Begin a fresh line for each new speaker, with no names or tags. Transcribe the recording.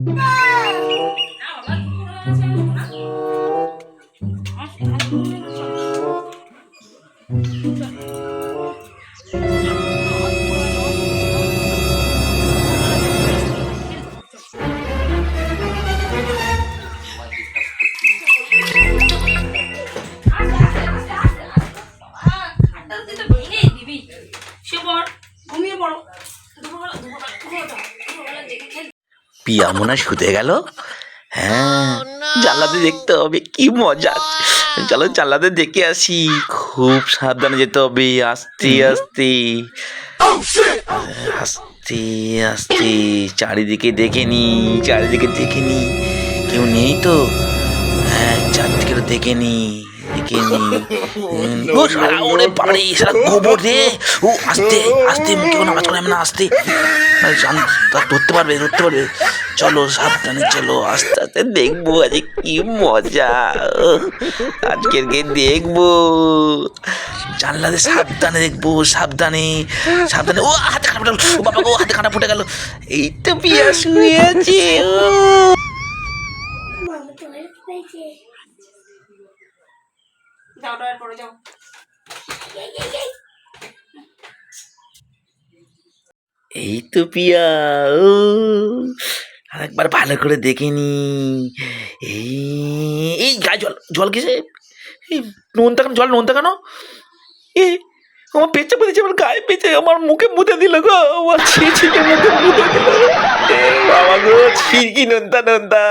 She wore পিয়া মনে শুতে গেল। হ্যাঁ জানলাতে দেখতে হবে কি মজা। চলো জানলাতে দেখে আসি খুব সাবধানে যেতে হবে আস্তে আস্তে। আস্তে আস্তে চারিদিকে দেখে নি চারিদিকে দেখে নি কেউ নেই তো? হ্যাঁ চারদিকে দেখে নি। ও সারা ওরে বাবারে সারা গোবর রে ও আস্তে আস্তে কোনো আওয়াজ করে না আস্তে। তা ধরতে পারবে ধরতে পারবে। চলো সাবধানে চলো আস্তে আস্তে দেখব আজকে কি মজা। আজকের কে দেখব। জানলাতে সাবধানে দেখব সাবধানে সাবধানে। ও হাতে কাটা ফুটে গেল ও বাবা গো হাতে কাটা ফুটে গেল। এই তো পিয়া শুয়ে আছে ও।
যাও ডয়ের পরে যাও।
এই তো পিয়া ও আরেকবার ভালো করে দেখে নি। এই গায়ে জল জল কিসে? এই, নোনতা জল নোনতা কেন? এ, আমার পেঁচে পেঁচেছে আমার গায়ে পেঁচে, আমার মুখে মুতে দিল গো, আমার ছি ছি মুখে মুতে দিল বাবা গো, ছি, কি নোনতা নোনতা